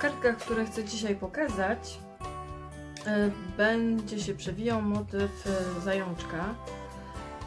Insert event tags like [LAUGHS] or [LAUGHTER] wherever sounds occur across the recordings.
kartkach, które chcę dzisiaj pokazać, e, będzie się przewijał motyw e, zajączka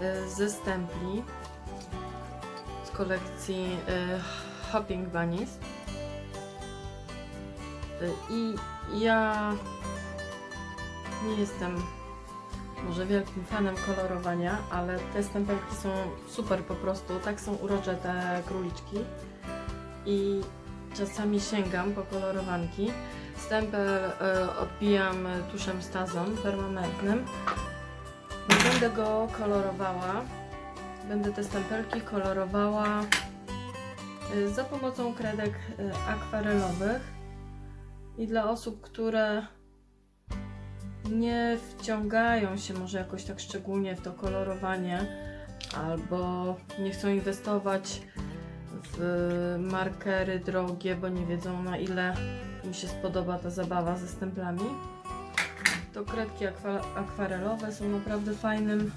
e, ze stempli z kolekcji Hopping Bunnies. I ja nie jestem może wielkim fanem kolorowania, ale te stempelki są super po prostu. Tak są urocze te króliczki. I czasami sięgam po kolorowanki. Stempel e, odbijam tuszem Stazon permanentnym. Będę go kolorowała. Będę te stempelki kolorowała e, za pomocą kredek e, akwarelowych. I dla osób, które nie wciągają się może jakoś tak szczególnie w to kolorowanie, albo nie chcą inwestować w markery drogie, bo nie wiedzą na ile im się spodoba ta zabawa ze stemplami, to kredki akwa- akwarelowe są naprawdę fajnym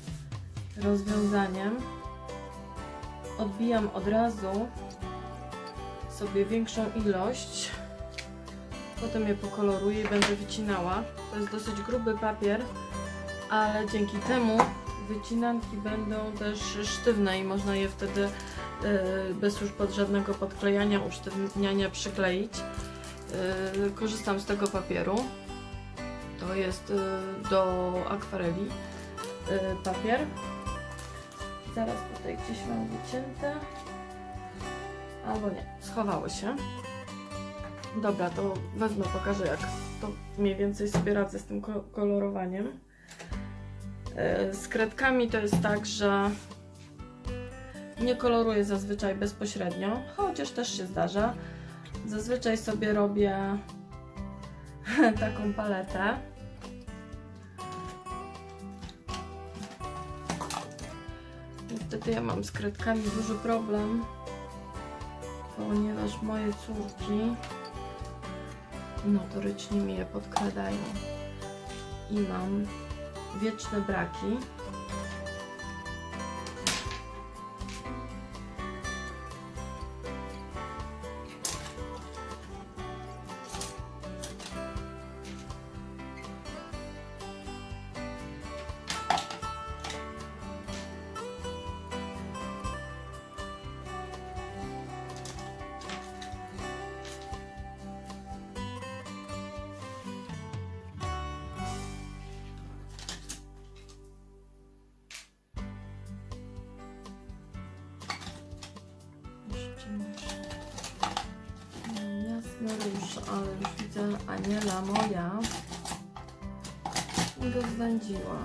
rozwiązaniem. Odbijam od razu sobie większą ilość, potem je pokoloruję i będę wycinała. To jest dosyć gruby papier, ale dzięki temu wycinanki będą też sztywne i można je wtedy bez już pod żadnego podklejania, usztywniania przykleić. E, Korzystam z tego papieru. To jest e, do akwareli papier. Zaraz tutaj gdzieś mam wycięte. Albo nie, schowało się. Dobra, to wezmę, pokażę jak to mniej więcej sobie radzę z tym ko- kolorowaniem. Z kredkami to jest tak, że nie koloruję zazwyczaj bezpośrednio, chociaż też się zdarza. Zazwyczaj sobie robię [LAUGHS] taką paletę. Niestety ja mam z kredkami duży problem, ponieważ moje córki notorycznie mi je podkradają i mam wieczne braki. Róż, ale już widzę Aniela moja go zwędziła.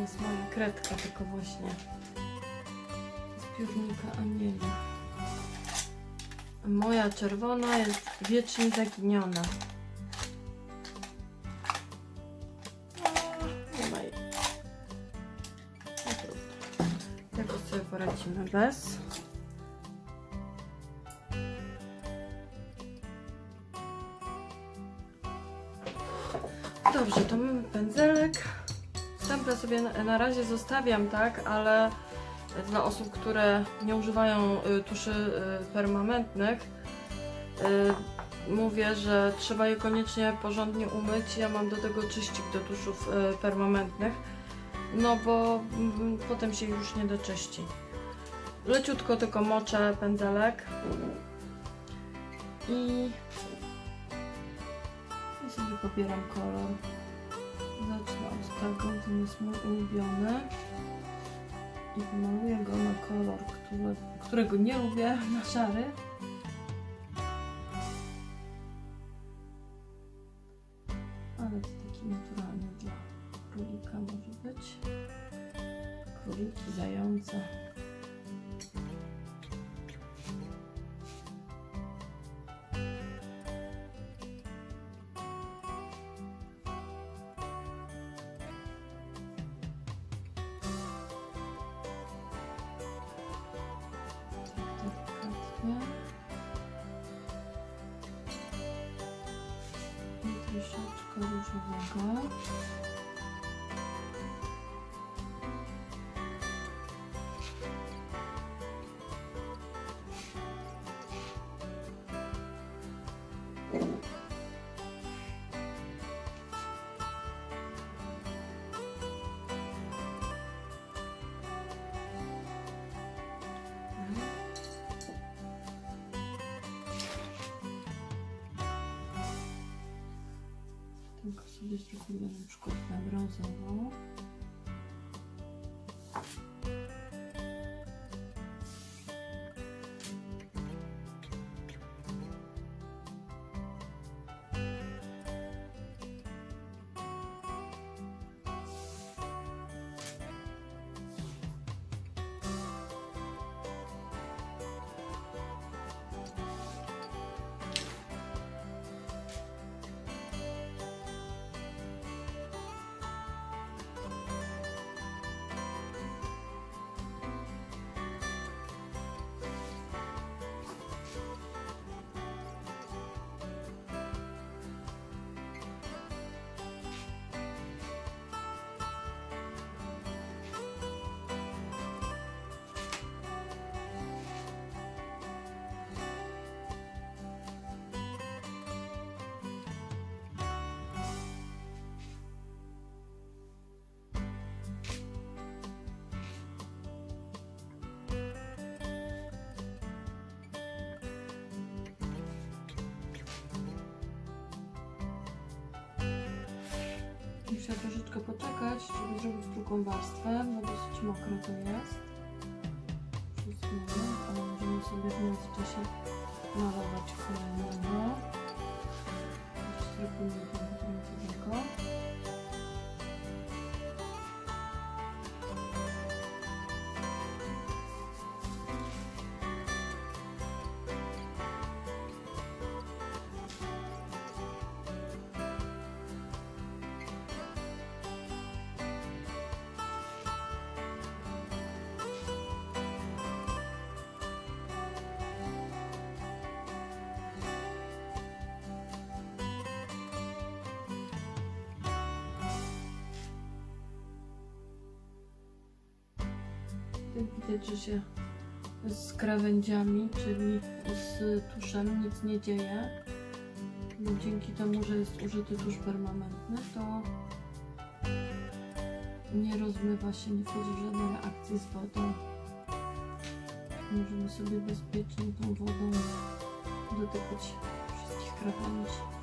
Jest moja kredka, tylko właśnie z piórnika Anieli. Moja czerwona jest wiecznie zaginiona. Jej. No sobie poradzimy bez. Na, razie zostawiam, tak, ale dla osób, które nie używają y, tuszy y, permanentnych, y, mówię, że trzeba je koniecznie porządnie umyć. Ja mam do tego czyścik do tuszów permanentnych, no bo mm, potem się już nie doczyści. Leciutko tylko moczę pędzelek i sobie pobieram kolor. Zacznę od tego, ten jest mój ulubiony. I pomaluję go na kolor, który, którego nie lubię, [LAUGHS] na szary. Ale to taki naturalny dla królika może być. króliki, zające. I troszeczkę sobie zrobimy na przykład na brązowo. Muszę troszeczkę poczekać, żeby zrobić drugą warstwę, bo dosyć mokro to jest. Moment, ale możemy sobie w międzyczasie malować kolejnego. Zrobimy brązowego. Tutaj widać, że się z krawędziami, czyli z tuszem nic nie dzieje. Bo dzięki temu, że jest użyty tusz permanentny, to nie rozmywa się, nie wchodzi w żadne reakcje z wodą. Możemy sobie bezpiecznie tą wodą dotykać wszystkich krawędzi.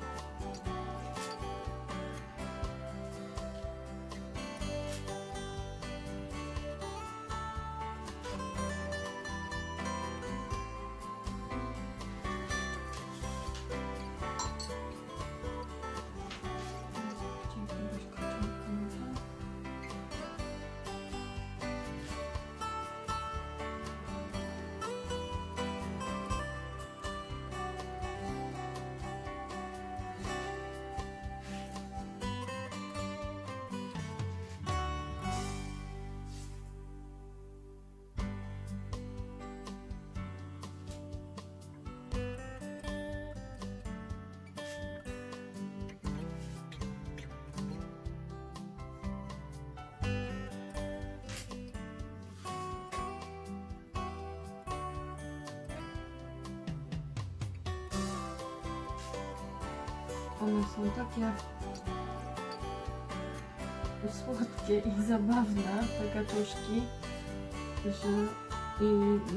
One są takie słodkie i zabawne, te kaczuszki, że i,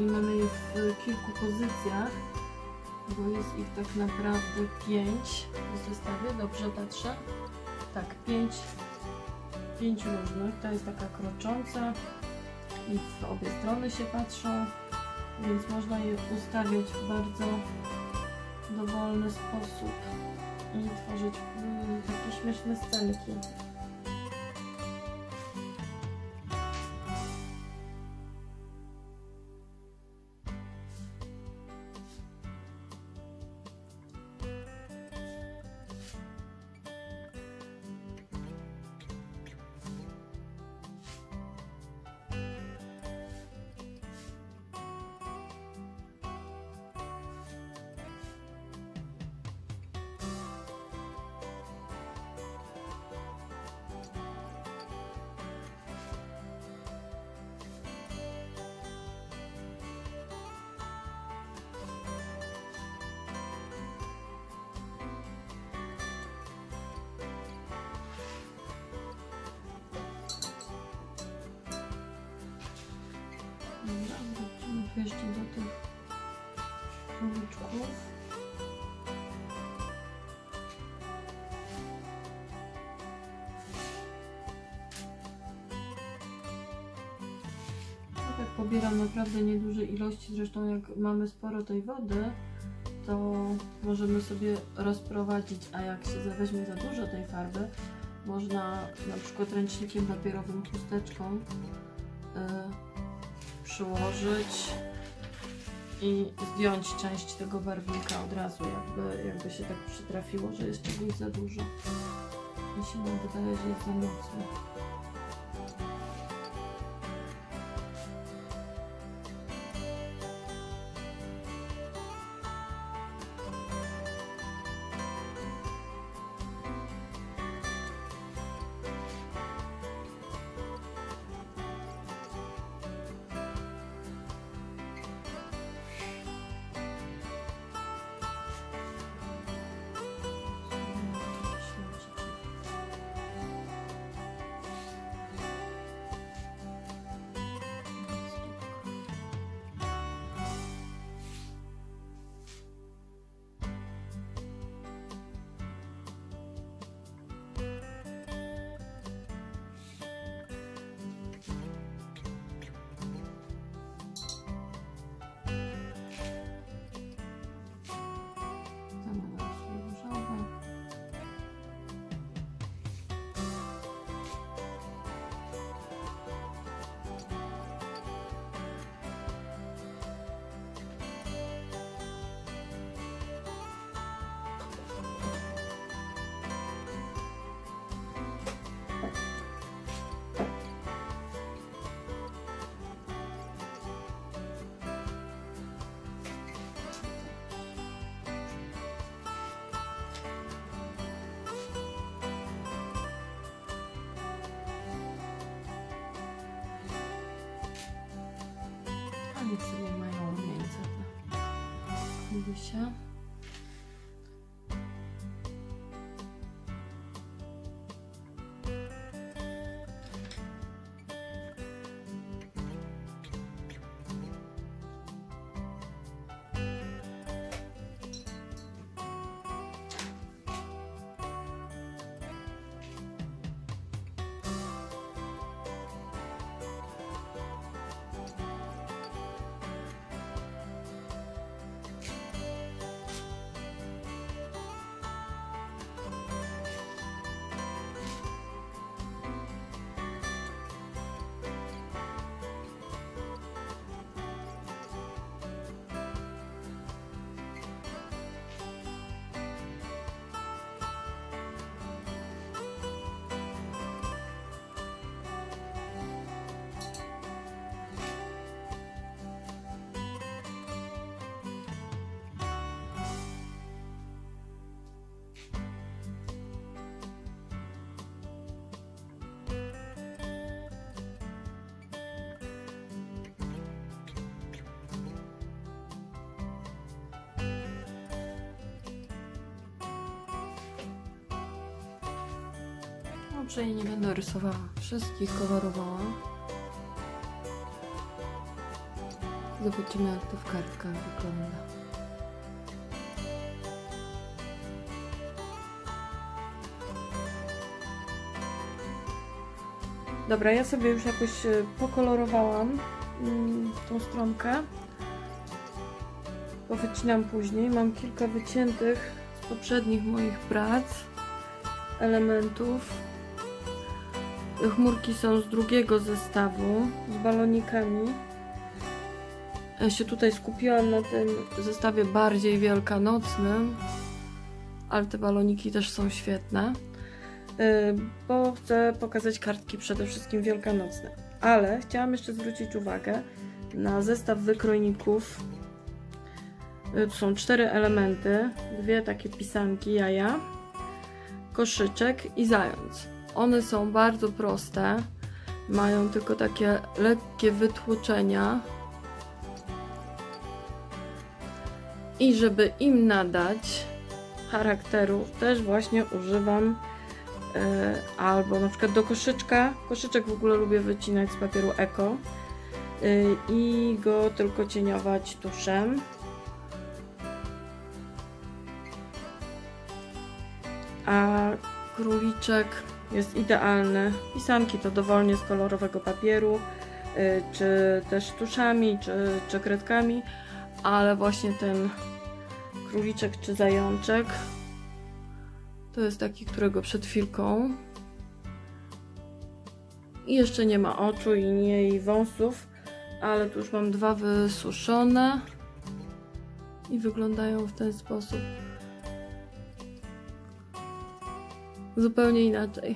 i mamy je w kilku pozycjach, bo jest ich tak naprawdę pięć. W zestawie, dobrze patrzę? Tak, pięć, pięć różnych, ta jest taka krocząca i w obie strony się patrzą, więc można je ustawiać w bardzo dowolny sposób tworzyć mm, takie śmieszne scenki. Jeszcze do tych króliczków. Ja tak pobieram naprawdę nieduże ilości, zresztą jak mamy sporo tej wody, to możemy sobie rozprowadzić, a jak się weźmie za dużo tej farby, można na przykład ręcznikiem papierowym, chusteczką y, przyłożyć i zdjąć część tego barwnika od razu, jakby, jakby się tak przytrafiło, że jest czegoś za dużo. Mi się wydaje, że jest za mocno. Te przynajmniej nie będę rysowała wszystkich, kolorowała. Zobaczymy jak to w kartkach wygląda. Dobra, ja sobie już jakoś e, pokolorowałam mm, tą stronkę. Powycinam później. Mam kilka wyciętych z poprzednich moich prac elementów. Chmurki są z drugiego zestawu z balonikami. Ja się tutaj skupiłam na tym zestawie bardziej wielkanocnym, ale te baloniki też są świetne, yy, bo chcę pokazać kartki przede wszystkim wielkanocne. Ale chciałam jeszcze zwrócić uwagę na zestaw wykrojników. Yy, Tu są cztery elementy, dwie takie pisanki, jaja koszyczek i zając. One są bardzo proste, mają tylko takie lekkie wytłoczenia. I żeby im nadać charakteru, też właśnie używam e, albo na przykład do koszyczka. Koszyczek w ogóle lubię wycinać z papieru eko. y, i go tylko cieniować tuszem. A króliczek jest idealny. Pisanki to dowolnie z kolorowego papieru, y, czy też tuszami, czy, czy kredkami, ale właśnie ten króliczek czy zajączek to jest taki, którego przed chwilką i jeszcze nie ma oczu i nie jej wąsów, ale tu już mam dwa wysuszone i wyglądają w ten sposób. Zupełnie inaczej.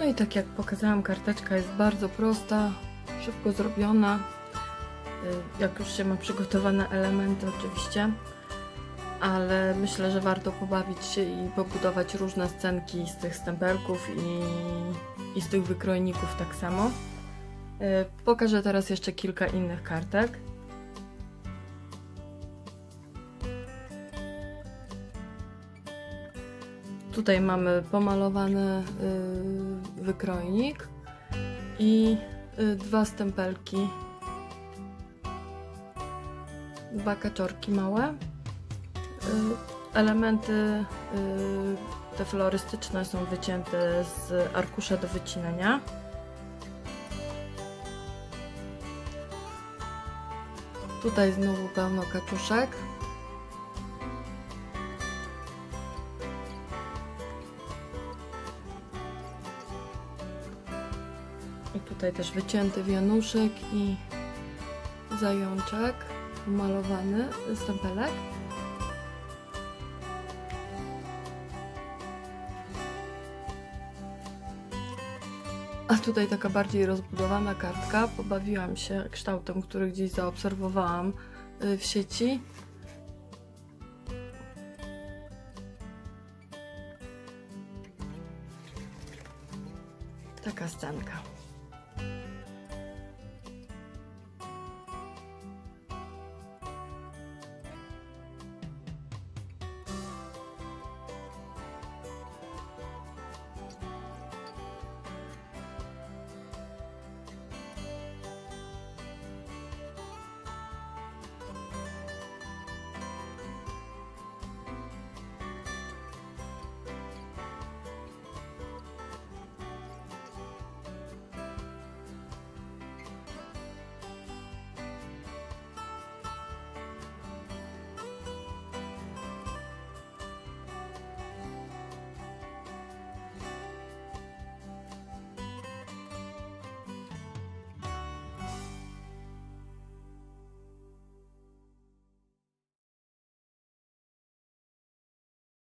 No i tak jak pokazałam, karteczka jest bardzo prosta, szybko zrobiona. Y, Jak już się ma przygotowane elementy, oczywiście. Ale myślę, że warto pobawić się i pobudować różne scenki z tych stempelków i, i z tych wykrojników tak samo. Y, Pokażę teraz jeszcze kilka innych kartek. Tutaj mamy pomalowany y, wykrojnik i y, dwa stempelki. Dwa kaczorki małe. Y, elementy te florystyczne są wycięte z arkusza do wycinania. Tutaj znowu pełno kaczuszek. Tutaj też wycięty wianuszek i zajączek umalowany stempelek. A tutaj taka bardziej rozbudowana kartka. Pobawiłam się kształtem, który gdzieś zaobserwowałam y, w sieci. Taka scenka.